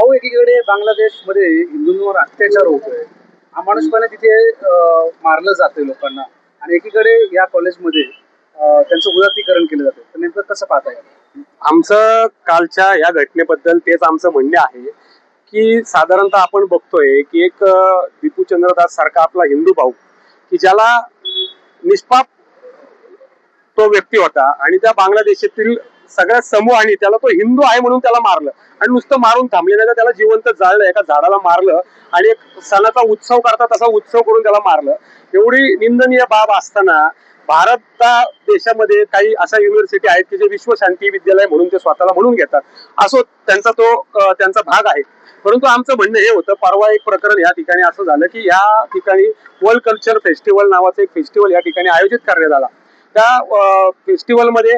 भाऊ एकीकडे बांगलादेशमध्ये हिंदूंवर अत्याचार होतोय. अमानुषपणे तिथे मारलं जातंय लोकांना. आणि एकीकडे या कॉलेजमध्ये त्यांचं उदातीकरण केलं जातं तर नेमकं कसं पाहता येईल आमचं कालच्या या घटनेबद्दल तेच आमचं म्हणणे आहे की साधारणतः आपण बघतोय की एक दीपू चंद्रदास सारखा आपला हिंदू भाऊ की ज्याला निष्पाप तो व्यक्ती होता आणि त्या बांगलादेशातील सगळ्या समूहाने त्याला तो हिंदू आहे म्हणून त्याला मारलं. आणि नुसतं मारून थांबले नाही तर त्याला जिवंत जाळलं एका झाडाला मारलं आणि एक सणाचा उत्सव करता तसा उत्सव करून त्याला मारलं. एवढी निंदनीय बाब असताना भारत देशामध्ये काही अशा युनिव्हर्सिटी आहेत की जे विश्व शांती विद्यालय म्हणून ते स्वतःला म्हणून घेतात. असो त्यांचा तो त्यांचा भाग आहे. परंतु आमचं म्हणणं हे होतं परवा एक प्रकरण या ठिकाणी असं झालं की या ठिकाणी वर्ल्ड कल्चर फेस्टिवल नावाचं एक फेस्टिवल या ठिकाणी आयोजित करण्यात आला. त्या फेस्टिवलमध्ये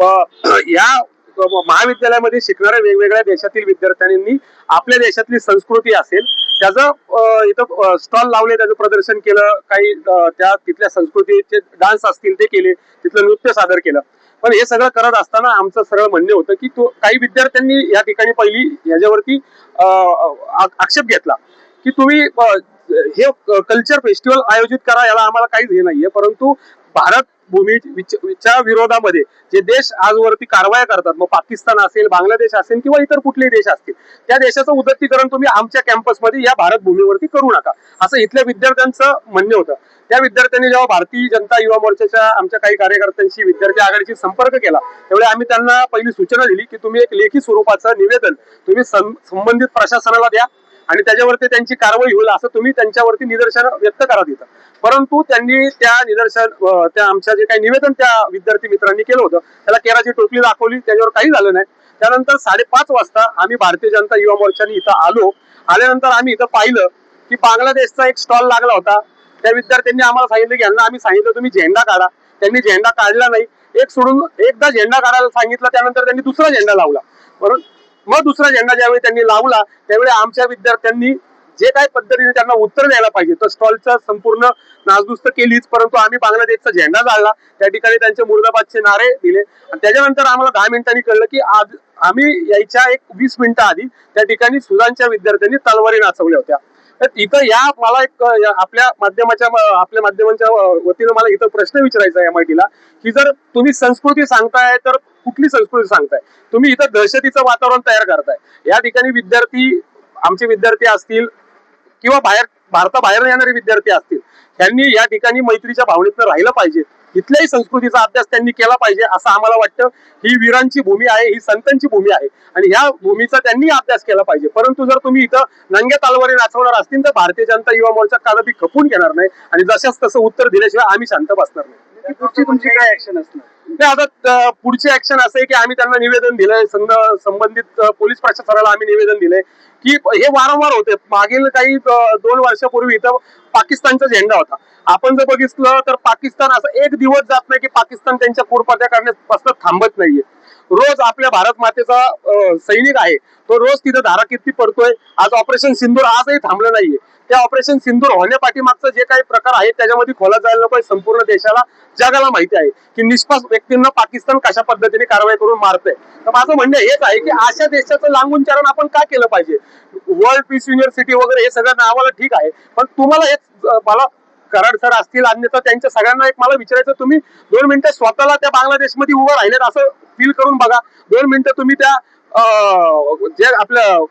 या महाविद्यालयामध्ये शिकणाऱ्या वेगवेगळ्या देशातील विद्यार्थ्यांनी आपल्या देशातली संस्कृती असेल त्याचं इथं स्टॉल लावले त्याचं प्रदर्शन केलं काही त्या तिथल्या संस्कृतीचे डान्स असतील ते केले तिथलं नृत्य सादर केलं. पण हे सगळं करत असताना आमचं सरळ म्हणणे होतं की तो काही विद्यार्थ्यांनी या ठिकाणी पहिली याच्यावरती अं, आक्षेप घेतला की तुम्ही हे कल्चर फेस्टिवल आयोजित करा याला आम्हाला काहीच हे नाहीये. परंतु भारत भूमीच्या विरोधामध्ये जे देश आजवरती कारवाया करतात मग पाकिस्तान असेल बांगलादेश असेल किंवा इतर कुठलेही देश असतील त्या देशाचं उदत्तीकरण तुम्ही आमच्या कॅम्पसमध्ये या भारत भूमीवरती करू नका. असं इथल्या विद्यार्थ्यांचं म्हणणं होतं. त्या विद्यार्थ्यांनी जेव्हा भारतीय जनता युवा मोर्चाच्या आमच्या काही कार्यकर्त्यांशी विद्यार्थी आघाडीशी संपर्क केला त्यावेळी आम्ही त्यांना पहिली सूचना दिली की तुम्ही एक लेखी स्वरूपाचं निवेदन तुम्ही सं- संबंधित प्रशासनाला द्या. आणि त्याच्यावरती त्यांची कारवाई होईल असं तुम्ही त्यांच्यावरती निदर्शन व्यक्त करा तिथं. परंतु त्यांनी त्या निदर्शन त्या आमच्या जे काही निवेदन त्या विद्यार्थी मित्रांनी केलं होतं त्याला केराची टोपली दाखवली त्याच्यावर काही झालं नाही. त्यानंतर साडेपाच वाजता आम्ही भारतीय जनता युवा मोर्चाने इथं आलो. आल्यानंतर आम्ही इथं पाहिलं की बांगलादेशचा एक स्टॉल लागला होता. त्या विद्यार्थ्यांनी आम्हाला सांगितलं की यांना आम्ही सांगितलं तुम्ही झेंडा काढा. त्यांनी झेंडा काढला नाही. एक सोडून एकदा झेंडा काढायला सांगितलं त्यानंतर त्यांनी दुसरा झेंडा लावला. बरोबर मग दुसरा झेंडा ज्यावेळी त्यांनी लावला त्यावेळी आमच्या विद्यार्थ्यांनी जे काही पद्धतीने त्यांना उत्तर द्यायला पाहिजे तर स्टॉलचा संपूर्ण नासधुस्त केलीच परंतु आम्ही बांगलादेशचा झेंडा जाळला. त्या ठिकाणी त्यांचे मुर्दाबादचे नारे दिले. आणि त्याच्यानंतर आम्हाला दहा मिनिटांनी कळलं की आज आम्ही यायच्या एक वीस मिनिटं आधी त्या ठिकाणी सुदानच्या विद्यार्थ्यांनी तलवारी नाचवल्या होत्या. तर इथं या मला एक या आपल्या माध्यमाच्या आपल्या माध्यमांच्या वतीनं मला इथं प्रश्न विचारायचा आहे एमआयटीला की जर तुम्ही संस्कृती सांगताय तर कुठली संस्कृती सांगताय? तुम्ही इथं दहशतीचं वातावरण तयार करताय. या ठिकाणी विद्यार्थी आमचे विद्यार्थी असतील किंवा बाहेर भारताबाहेर येणारे विद्यार्थी असतील त्यांनी या ठिकाणी मैत्रीच्या भावनेतनं राहिलं पाहिजे. इथल्याही संस्कृतीचा अभ्यास त्यांनी केला पाहिजे असं आम्हाला वाटतं. ही वीरांची भूमी आहे ही संतांची भूमी आहे. आणि ह्या भूमीचा त्यांनी अभ्यास केला पाहिजे. परंतु जर तुम्ही इथं नंग्या तालवारी नाचवणार असतील तर भारतीय जनता युवा मोर्चा कदापि खपून घेणार नाही. आणि जशाच तसं उत्तर दिल्याशिवाय आम्ही शांत बसणार नाही. तुमची काय ऍक्शन असणार? ते आता पुढची ऍक्शन असं आहे की आम्ही त्यांना निवेदन दिलंय संद- संबंधित पोलीस प्रशासनाला आम्ही निवेदन दिलंय की हे वारंवार होते. मागील काही दोन वर्षापूर्वी इथं पाकिस्तानचा झेंडा होता. आपण जर बघितलं तर पाकिस्तान असं एक दिवस जात नाही की पाकिस्तान त्यांच्या पूरपात्या करण्यापासून थांबत नाहीये. रोज आपल्या भारत मातेचा सैनिक आहे. तो रोज तिथं धारा किती पडतोय. आज ऑपरेशन सिंदूर आजही थांबलं नाहीये. त्या ऑपरेशन सिंदूर होण्यापाठीमागचं जे काही प्रकार आहे त्याच्यामध्ये खोला जायला नको संपूर्ण देशाला जगाला माहिती आहे की निष्पास व्यक्तींना पाकिस्तान कशा पद्धतीने कारवाई करून मारतंय? तर माझं म्हणणं हेच आहे की अशा देशाचं लांबून आपण का केलं पाहिजे? वर्ल्ड पीस युनिव्हर्सिटी वगैरे हे सगळं नावाला ठीक आहे पण तुम्हाला हेच मला कराड सर असतील अन्यथा त्यांच्या सगळ्यांना एक मला विचारायचं तुम्ही दोन मिनिटं स्वतःला त्या बांगलादेशमध्ये उभं राहिलेत असं फील करून बघा. दोन मिनिटं तुम्ही त्या जे आपलं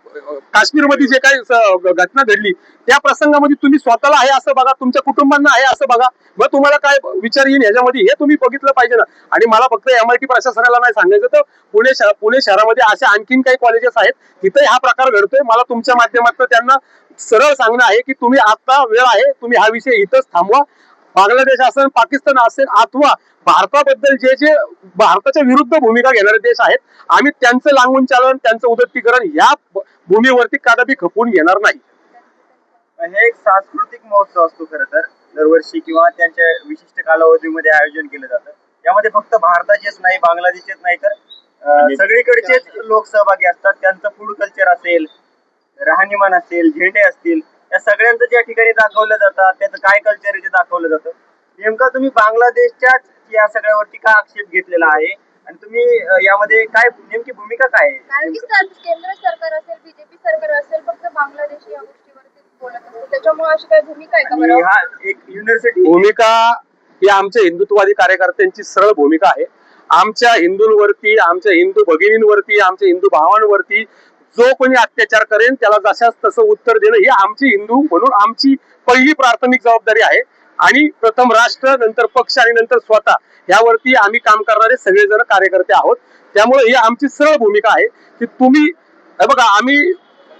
काश्मीरमध्ये जे काही घटना घडली त्या प्रसंगामध्ये तुम्ही स्वतःला आहे असं बघा तुमच्या कुटुंबांना आहे असं बघा. मग तुम्हाला काय विचार येईल ह्याच्यामध्ये हे तुम्ही बघितलं पाहिजे ना. आणि मला फक्त एमआयटी प्रशासनाला नाही सांगायचं तर पुणे शहर पुणे शहरामध्ये असे आणखीन काही कॉलेजेस आहेत तिथे हा प्रकार घडतोय. मला तुमच्या माध्यमातून त्यांना सरळ सांगणं आहे की तुम्ही आता वेळ आहे तुम्ही हा विषय इथंच थांबवा. बांगलादेश असेल पाकिस्तान असेल अथवा भारताबद्दल जे जे भारताच्या विरुद्ध भूमिका घेणारे देश आहेत आम्ही त्यांचं लांबून चालन त्यांचं उदत्तीकरण या भूमीवरती कदापि खपवून घेणार नाही. हे एक सांस्कृतिक महोत्सव असतो खरं तर. दरवर्षी किंवा त्यांच्या विशिष्ट कालावधीमध्ये आयोजन केलं जातं. यामध्ये फक्त भारताचेच नाही बांगलादेशचेच नाही तर सगळीकडचेच लोक सहभागी असतात. त्यांचं फूड कल्चर असेल राहणीमान असेल झेंडे असतील या सगळ्यांचं ज्या ठिकाणी दाखवलं जातं त्याचं काय कल्चर इथे दाखवलं जातं. नेमका तुम्ही बांगलादेशच्याच या सगळ्यावरती का आक्षेप घेतलेला आहे? आणि तुम्ही यामध्ये काय नेमकी भूमिका काय आहे? कारण की केंद्र सरकार असेल बीजेपी सरकार असेल फक्त बांगलादेश या गोष्टीवरती बोलत त्याच्यामुळे अशी काय भूमिका आहे का हा एक युनिव्हर्सिटी भूमिका ही आमच्या हिंदुत्ववादी कार्यकर्त्यांची सरळ भूमिका आहे. आमच्या हिंदूंवरती आमच्या हिंदू भगिनींवरती आमच्या हिंदू भावांवरती जो कोणी अत्याचार करेन त्याला जशाच तसं उत्तर देणं ही आमची हिंदू म्हणून आमची पहिली प्राथमिक जबाबदारी आहे. आणि प्रथम राष्ट्र नंतर पक्ष आणि नंतर स्वतः यावरती आम्ही काम करणारे सगळेजण कार्यकर्ते आहोत. त्यामुळे ही आमची सरळ भूमिका आहे की तुम्ही बघा आम्ही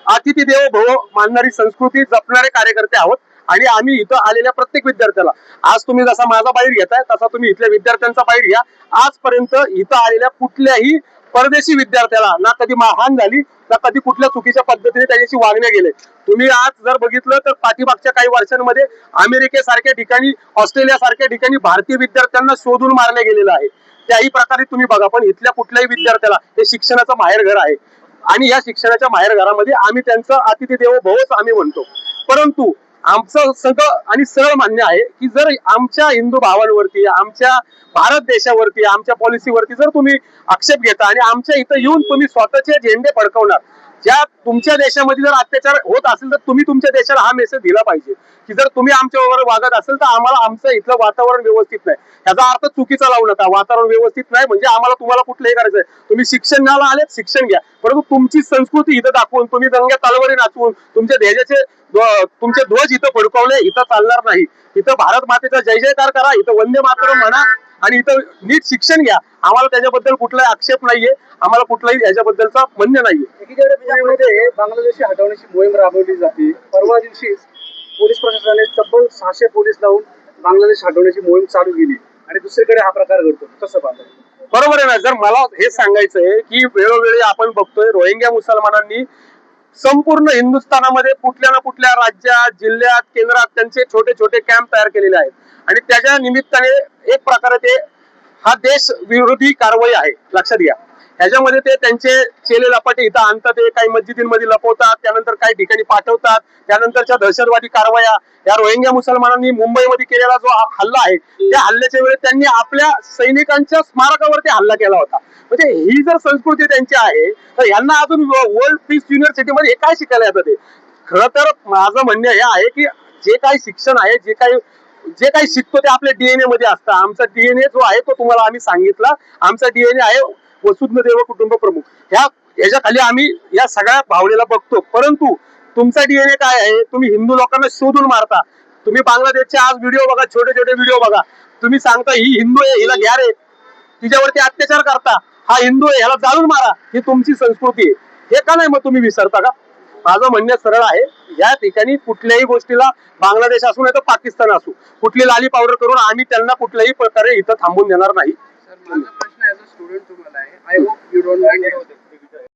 अतिथी देव भव मानणारी संस्कृती जपणारे कार्यकर्ते आहोत. आणि आम्ही इथं आलेल्या प्रत्येक विद्यार्थ्याला आज तुम्ही जसा माझा बाहेर घेताय तसा तुम्ही इथल्या विद्यार्थ्यांचा बाहेर घ्या. आजपर्यंत इथं आलेल्या कुठल्याही परदेशी विद्यार्थ्याला ना कधी मारहाण झाली ना कधी कुठल्या चुकीच्या पद्धतीने त्याच्याशी वागण्या गेले? तुम्ही आज जर बघितलं तर पाठीमागच्या काही वर्षांमध्ये अमेरिकेसारख्या ठिकाणी ऑस्ट्रेलिया सारख्या ठिकाणी भारतीय विद्यार्थ्यांना शोधून मारले गेलेलं आहे. त्याही प्रकारे तुम्ही बघा पण इथल्या कुठल्याही विद्यार्थ्याला हे शिक्षणाचं माहेरघर आहे. आणि या शिक्षणाच्या माहेरघरामध्ये आम्ही त्यांचं अतिथी देवो भवच आम्ही म्हणतो. परंतु आमचं सगळं आणि सरळ मान्य आहे की जर आमच्या हिंदू भावांवरती आमच्या भारत देशावरती आमच्या पॉलिसीवरती जर तुम्ही आक्षेप घेता आणि आमच्या इथं येऊन तुम्ही स्वतःचे झेंडे फडकवणार या तुमच्या देशामध्ये जर अत्याचार होत असेल तर तुम्ही तुमच्या देशाला हा मेसेज दिला पाहिजे. की जर तुम्ही आमच्या बरोबर वागत असेल तर आम्हाला आमचं इथलं वातावरण व्यवस्थित नाही. याचा अर्थ चुकीचा लावू नका. वातावरण व्यवस्थित नाही म्हणजे आम्हाला तुम्हाला कुठलंही करायचं आहे तुम्ही शिक्षणाला आलेत शिक्षण घ्या. परंतु तुमची संस्कृती इथं दाखवून तुम्ही दंग्या तलवारी नाचवून तुमच्या ध्वजाचे तुमचे ध्वज इथं फडकवले इथं चालणार नाही. इथं भारत मातेचा जय जयकार करा इथं वंदे मातरम म्हणा. आणि इथं नीट शिक्षण घ्या. आम्हाला त्याच्याबद्दल कुठलाही आक्षेप नाहीये. आम्हाला कुठलाही याच्याबद्दलचा म्हणणं नाहीये. बांगलादेशी हटवण्याची मोहीम राबवली जाते. परवा दिवशी पोलीस प्रशासनाने तब्बल सहाशे पोलीस लावून बांगलादेश हटवण्याची मोहीम चालू केली. आणि दुसरीकडे हा प्रकार घडतो. कसं पाहताय बरोबर आहे ना? जर मला हे सांगायचं आहे की वेळोवेळी आपण बघतोय रोहिंग्या मुसलमानांनी संपूर्ण हिंदुस्थानामध्ये कुठल्या ना कुठल्या राज्यात जिल्ह्यात केंद्रात त्यांचे छोटे छोटे कॅम्प तयार केलेले आहेत. आणि त्याच्या निमित्ताने एक प्रकारे ते हा देश विरोधी कारवाई आहे. लक्षात घ्या. ह्याच्यामध्ये ते त्यांचे चेले लपाटे इथं आणतात ते काही मस्जिदींमध्ये लपवतात त्यानंतर काही ठिकाणी पाठवतात त्यानंतरच्या दहशतवादी कारवाया या रोहिंग्या मुसलमानांनी मुंबईमध्ये केलेला जो हा हल्ला आहे त्या हल्ल्याच्या वेळेस त्यांनी आपल्या सैनिकांच्या स्मारकावरती हल्ला केला होता. म्हणजे ही जर संस्कृती त्यांची आहे तर यांना अजून वर्ल्ड पीस युनिव्हर्सिटीमध्ये हे काय शिकायला येतं ते? खरं तर माझं म्हणणं हे आहे की जे काही शिक्षण आहे जे काही जे काही शिकतो ते आपल्या डीएनए मध्ये असतं. आमचा डीएनए जो आहे तो तुम्हाला आम्ही सांगितला. आमचा डीएनए आहे वसुंध देव कुटुंब प्रमुख. ह्या याच्या खाली आम्ही या सगळ्या भावनेला बघतो. परंतु तुमचा डीएनए काय आहे? तुम्ही हिंदू लोकांना शोधून मारता. तुम्ही बांगलादेशचे आज व्हिडिओ बघा छोटे छोटे व्हिडिओ बघा. तुम्ही सांगता ही हिंदू आहे हिला घ्या रे. तिच्यावरती अत्याचार करता. हा हिंदू आहे ह्याला जाळून मारा. ही तुमची संस्कृती आहे. हे का नाही मग तुम्ही विसरता का? माझं म्हणणं सरळ आहे या ठिकाणी कुठल्याही गोष्टीला बांगलादेश असू नाही तर पाकिस्तान असू. कुठली लाली पावडर करून आम्ही त्यांना कुठल्याही प्रकारे इथं थांबून देणार नाही. as a student to Malay. I hope you don't mind.